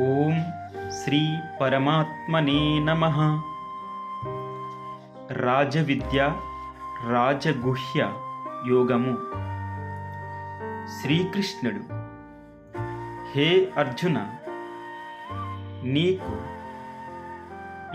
ఓం శ్రీ పరమాత్మనే నమ. రాజవిద్య రాజగుహ్య యోగము. శ్రీకృష్ణుడు హే అర్జున నీకు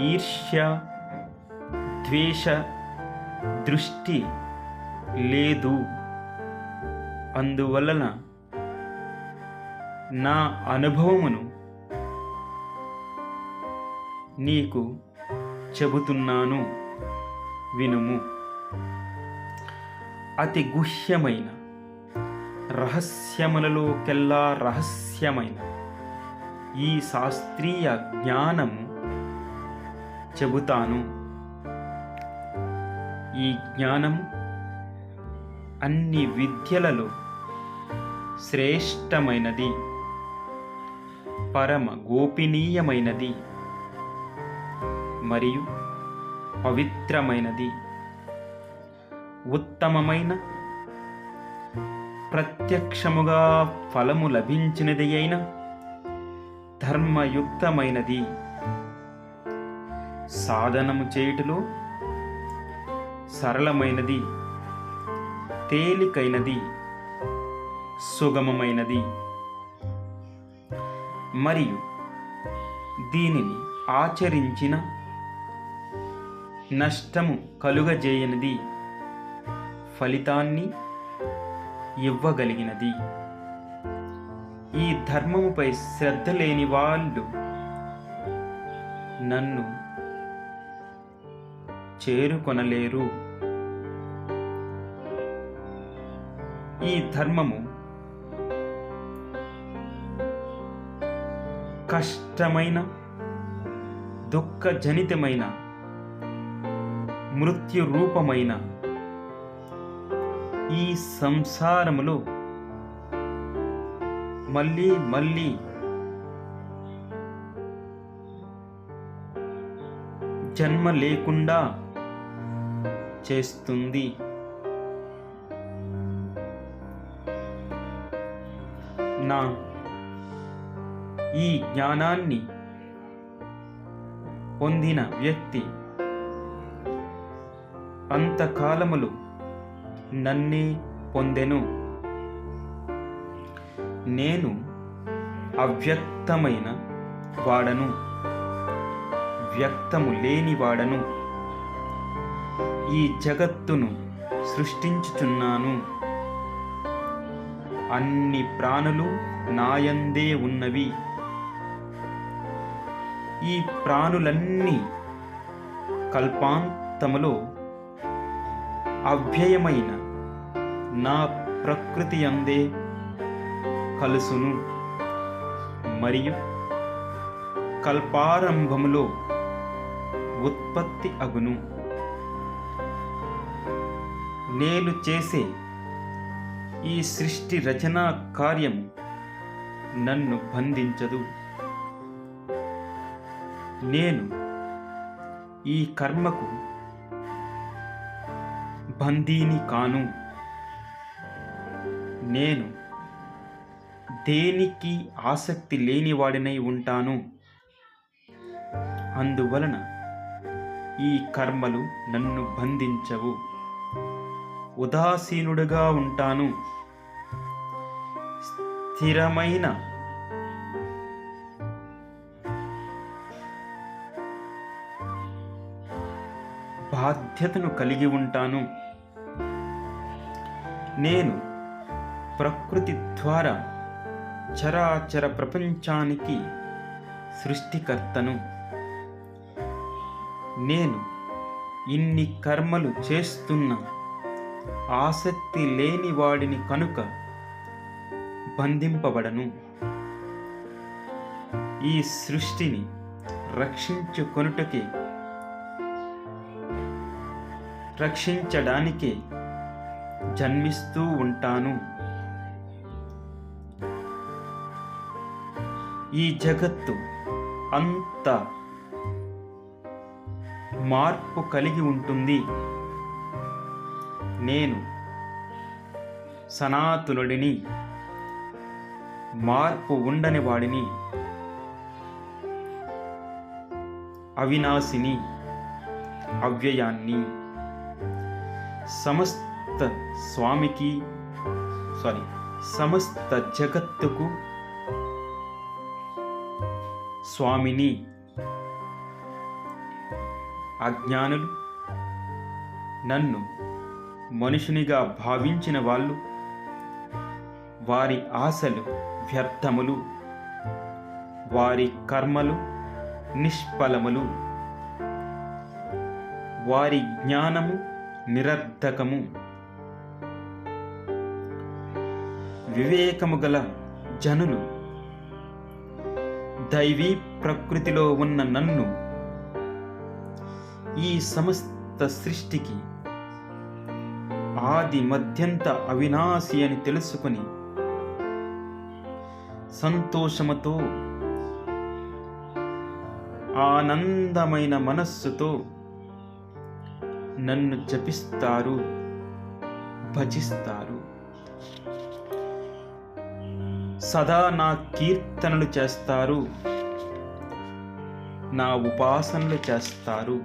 ఈర్ష్య ద్వేష దృష్టి లేదు. అందువలన నా అనుభవమును నీకు చెబుతున్నాను వినుము. అతి గుహ్యమైన రహస్యములలోకెల్లా రహస్యమైన ఈ శాస్త్రీయ జ్ఞానము చెబుతాను. ఈ జ్ఞానం అన్ని విద్యలలో శ్రేష్టమైనది పరమ గోపనీయమైనది. మరియు పవిత్రమైనది. ఉత్తమమైన ప్రత్యక్షముగా ఫలము లభించినది అయిన ధర్మయుక్తమైనది. సాధనము చేయుటలో సరళమైనది. తేలికైనది. సుగమమైనది. మరియు దీనిని ఆచరించిన నష్టము కలుగజేయనిది. ఫలితాన్ని ఇవ్వగలిగినది. ఈ ధర్మముపై శ్రద్ధ లేని వాళ్ళు నన్ను చేరుకొనలేరు. ఈ ధర్మము కష్టమైన దుఃఖజనితమైన మృత్యు రూపమైన ఈ సంసారములో మళ్ళీ మళ్ళీ జన్మ లేకుండా చేస్తుంది. నా ఈ జ్ఞానాన్ని పొందిన వ్యక్తి అంతకాలములు నన్నే పొందెను. నేను అవ్యక్తమైన వాడను. వ్యక్తము లేని వాడను. ఈ జగత్తును సృష్టించుచున్నాను. అన్ని ప్రాణులు నాయందే ఉన్నవి. ఈ ప్రాణులన్నీ కల్పాంతములో అవ్యయమైన నా ప్రకృతి అందే కలుసును. మరియు కల్పారంభములో ఉత్పత్తి అగును. నేను చేసే ఈ సృష్టి రచనా కార్యము నన్ను బంధించదు. నేను ఈ కర్మకు బందీని కాను. నేను దేనికి ఆసక్తి లేనివాడినై ఉంటాను? అందువలన ఈ కర్మలు నన్ను బంధించవు. ఉదాసీనుడుగా ఉంటాను. స్థిరమైన బాధ్యతను కలిగి ఉంటాను. నేను ప్రకృతి ద్వారా చరాచర ప్రపంచానికి సృష్టికర్తను. నేను ఇన్ని కర్మలు చేస్తున్న ఆసక్తి లేని వాడిని కనుక బంధింపబడను. ఈ సృష్టిని రక్షించుకొనుటకే రక్షించడానికే జన్మిస్తూ ఉంటాను. ఈ జగత్తు అంత మార్పు కలిగి ఉంటుంది. నేను సనాతనుడిని మార్పు ఉండని వాడిని అవినాశిని అవ్యయాన్ని సమస్త స్వామికి సారీ సమస్త జగత్తుకు స్వామిని అజ్ఞానులు నన్ను మనుషునిగా భావించిన వాళ్ళు వారి ఆశలు వ్యర్థములు వారి కర్మలు నిష్ఫలములు వారి జ్ఞానము నిరర్ధకము. వివేకము గల జనులు. దైవీ ప్రకృతిలో ఉన్న నన్ను ఈ సమస్త సృష్టికి ఆది మధ్యంత అవినాశి అని తెలుసుకుని సంతోషముతో ఆనందమైన మనస్సుతో నన్ను జపిస్తారు భజిస్తారు. సదా నా కీర్తనలు చేస్తారు. నా ఉపాసనలు చేస్తారు.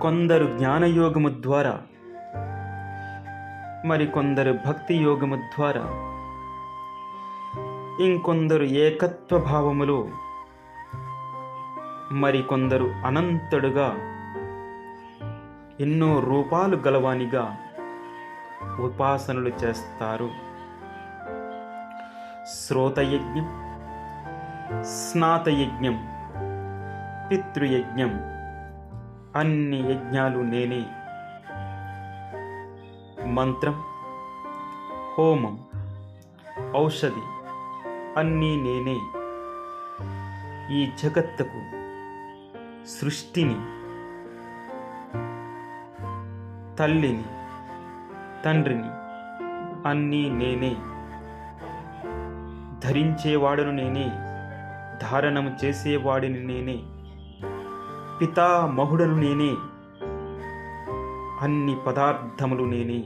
కొందరు జ్ఞానయోగము ద్వారా మరి కొందరు భక్తి యోగము ద్వారా ఇంకొందరు ఏకత్వ భావములో మరి కొందరు అనంతుడుగా ఎన్నో రూపాలు గలవానిగా ఉపాసనలు చేస్తారు. శ్రోతయజ్ఞం స్నాతయజ్ఞం పితృయజ్ఞం అన్ని యజ్ఞాలు నేనే. మంత్రం హోమం ఔషధి అన్నీ నేనే. ఈ జగత్తుకు సృష్టిని తల్లిని తండ్రిని అన్నీ నేనే. ధరించేవాడును నేనే ధారణము చేసేవాడిని నేనే పితామహుడను నేనే అన్ని పదార్థములు నేనే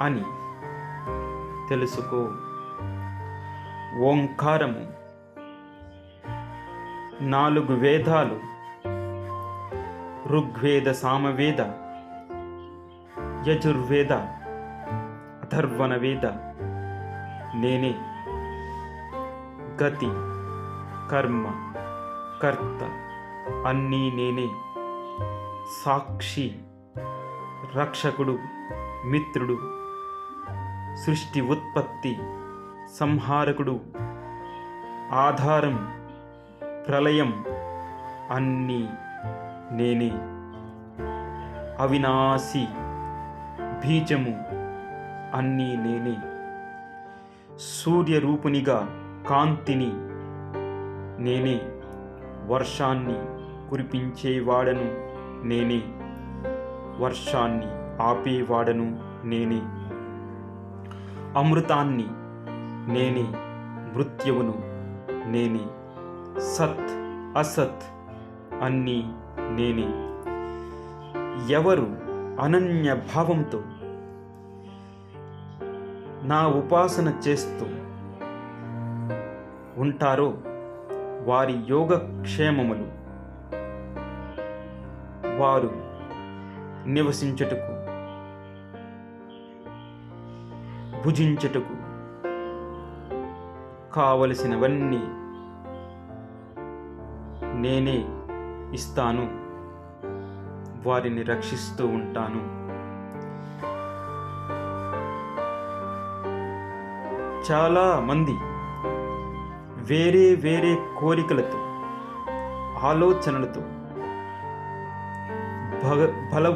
అని తెలుసుకో. ఓంకారము నాలుగు వేదాలు ఋగ్వేద సామవేద యజుర్వేద అథర్వణ వేద నేనే. గతి కర్మ కర్త అన్నీ నేనే. సాక్షి రక్షకుడు మిత్రుడు సృష్టి ఉత్పత్తి సంహారకుడు ఆధారం ప్రళయం అన్నీ నేనే. అవినాశి బీజము అన్నీ నేనే. సూర్యరూపునిగా కాంతిని నేనే వర్షాన్ని కురిపించేవాడను నేనే వర్షాన్ని ఆపేవాడను నేనే అమృతాన్ని నేనే మృత్యువును నేనే సత్ అసత్ అన్నీ నేనే. ఎవరు అనన్య భావంతో నా ఉపాసన చేస్తూ ఉంటారో వారి యోగక్షేమములు వారు నివసించుటకు భుజించుటకు కావలసినవన్నీ నేనే ఇస్తాను. వారిని రక్షిస్తూ ఉంటాను. చాలా మంది వేరే వేరే కోరికలతో ఆలోచనలతో భగ బల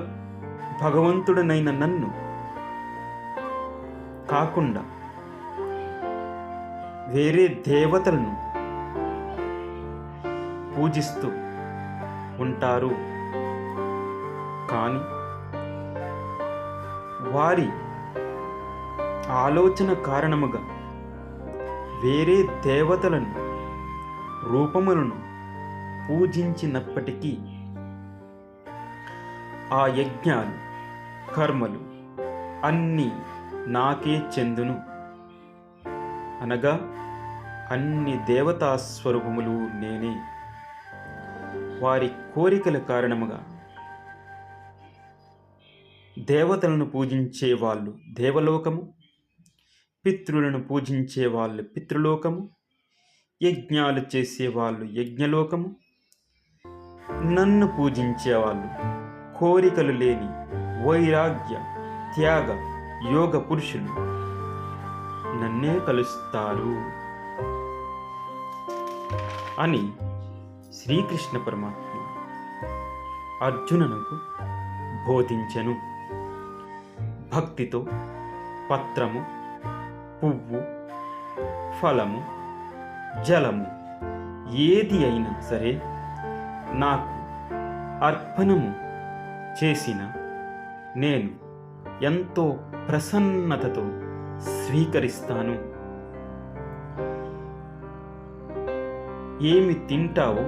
భగవంతుడనైన నన్ను కాకుండా వేరే దేవతలను పూజిస్తూ ఉంటారు. కానీ వారి ఆలోచన కారణముగా వేరే దేవతలను రూపములను పూజించినప్పటికీ ఆ యజ్ఞాలు కర్మలు అన్నీ నాకే చెందును. అనగా అన్ని దేవతా స్వరూపములు నేనే. వారి కోరికల కారణముగా దేవతలను పూజించే వాళ్ళు దేవలోకము పితృలను పూజించే వాళ్ళు పితృలోకము యజ్ఞాలు చేసేవాళ్ళు యజ్ఞలోకము నన్ను పూజించేవాళ్ళు కోరికలు లేని వైరాగ్య త్యాగ యోగ పురుషులు నన్నే కలుస్తారు అని శ్రీకృష్ణ పరమాత్మ అర్జునకు బోధించెను. భక్తితో పత్రము పువ్వు ఫలము జలము ఏది అయినా సరే నాకు అర్పణము చేసిన నేను ఎంతో ప్రసన్నతతో స్వీకరిస్తాను. ఏమి తింటావో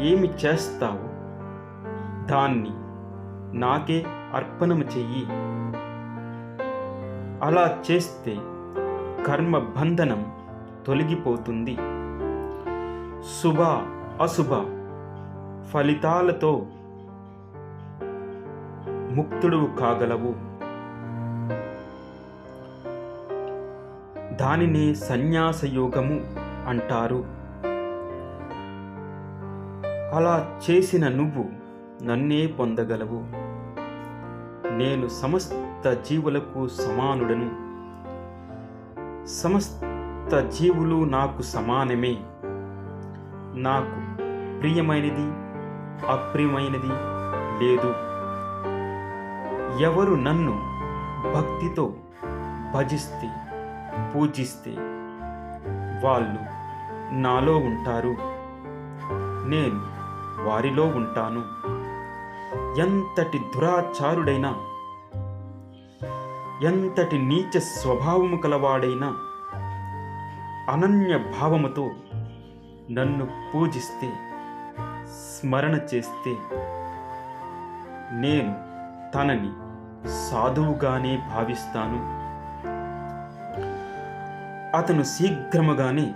ఏమి చేస్తావో దాన్ని నాకే అర్పణము చెయ్యి. అలా చేస్తే కర్మ బంధనం తొలగిపోతుంది. శుభ అశుభ ఫలితాలతో ముక్తుడు కాగలవు. దానిని సన్యాస యోగము అంటారు. అలా చేసిన నువ్వు నన్నే పొందగలవు. నేను సమస్త జీవులకు సమానుడను. సమస్త జీవులు నాకు సమానమే. నాకు ప్రియమైనది అప్రియమైనది లేదు. ఎవరు నన్ను భక్తితో భజిస్తే పూజిస్తే వాళ్ళు నాలో ఉంటారు. నేను వారిలో ఉంటాను. ఎంతటి దురాచారుడైనా ఎంతటి నీచ స్వభావము కలవాడైనా అనన్య భావముతో నన్ను పూజిస్తే స్మరణ చేస్తే నేను తనని సాధువుగానే భావిస్తాను. అతను శీఘ్రముగానే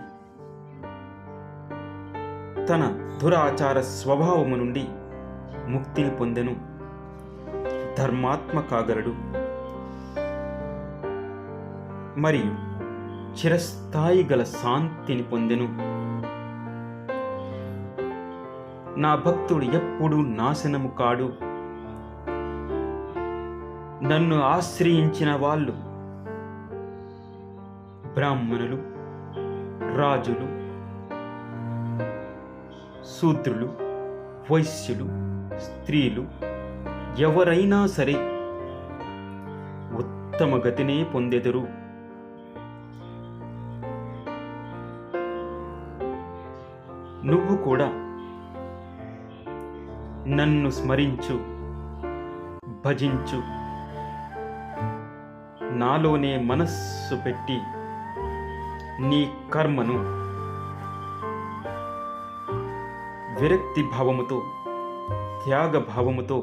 తన దురాచార స్వభావము నుండి ముక్తిని పొందెను. ధర్మాత్మ కాగలడు మరియు చిరస్థాయి గల శాంతిని పొందెను. నా భక్తుడు ఎప్పుడూ నాశనము కాడు. నన్ను ఆశ్రయించిన వాళ్ళు బ్రాహ్మణులు రాజులు శూద్రులు వైశ్యులు స్త్రీలు ఎవరైనా సరే ఉత్తమ గతినే పొందెదరు. నువ్వు కూడా నన్ను స్మరించు భజించు. నాలోనే మనస్సు పెట్టి నీ కర్మను విరక్తి భావముతో త్యాగ భావముతో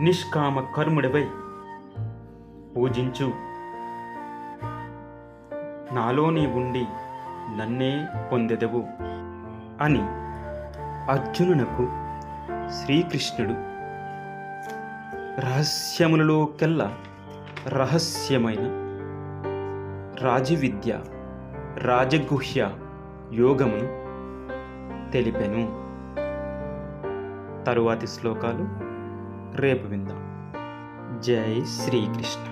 నిష్కామ కర్ముడివై పూజించు. నాలోనే ఉండి నన్నే పొందెదవు అని అర్జునునకు శ్రీకృష్ణుడు రహస్యములలోకెల్లా రహస్యమైన రాజవిద్య రాజగుహ్య యోగమును తెలిపెను. తరువాతి శ్లోకాలు రేపు విందాం. జై శ్రీకృష్ణ.